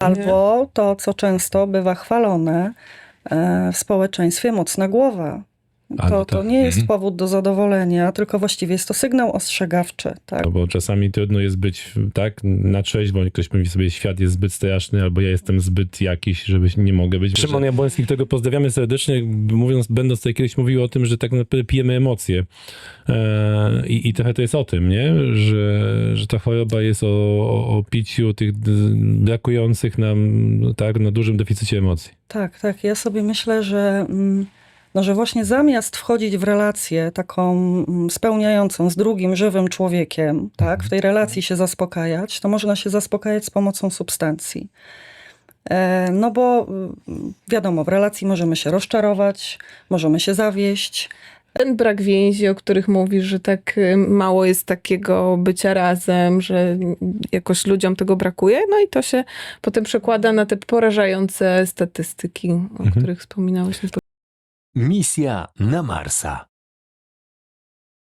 Albo to, co często bywa chwalone e, w społeczeństwie, mocna głowa. To, to tak. nie jest Mhm. powód do zadowolenia, tylko właściwie jest to sygnał ostrzegawczy. Tak? No bo czasami trudno jest być tak na trzeźwo, ktoś mówi sobie świat jest zbyt straszny, albo ja jestem zbyt jakiś, żeby nie mogę być. Szymon Jabłoński, którego pozdrawiamy serdecznie, mówiąc, będąc tutaj kiedyś mówił o tym, że tak naprawdę pijemy emocje. E, i, I trochę to jest o tym, nie? Że, że ta choroba jest o, o, o piciu tych brakujących nam tak, na dużym deficycie emocji. Tak, tak. Ja sobie myślę, że, mm, no, że właśnie zamiast wchodzić w relację taką mm, spełniającą z drugim żywym człowiekiem, tak, w tej relacji się zaspokajać, to można się zaspokajać z pomocą substancji. E, No bo mm, wiadomo, w relacji możemy się rozczarować, możemy się zawieść, Ten brak więzi, o których mówisz, że tak y, mało jest takiego bycia razem, że jakoś ludziom tego brakuje, no i to się potem przekłada na te porażające statystyki, o których wspominałeś. na Misja na Marsa.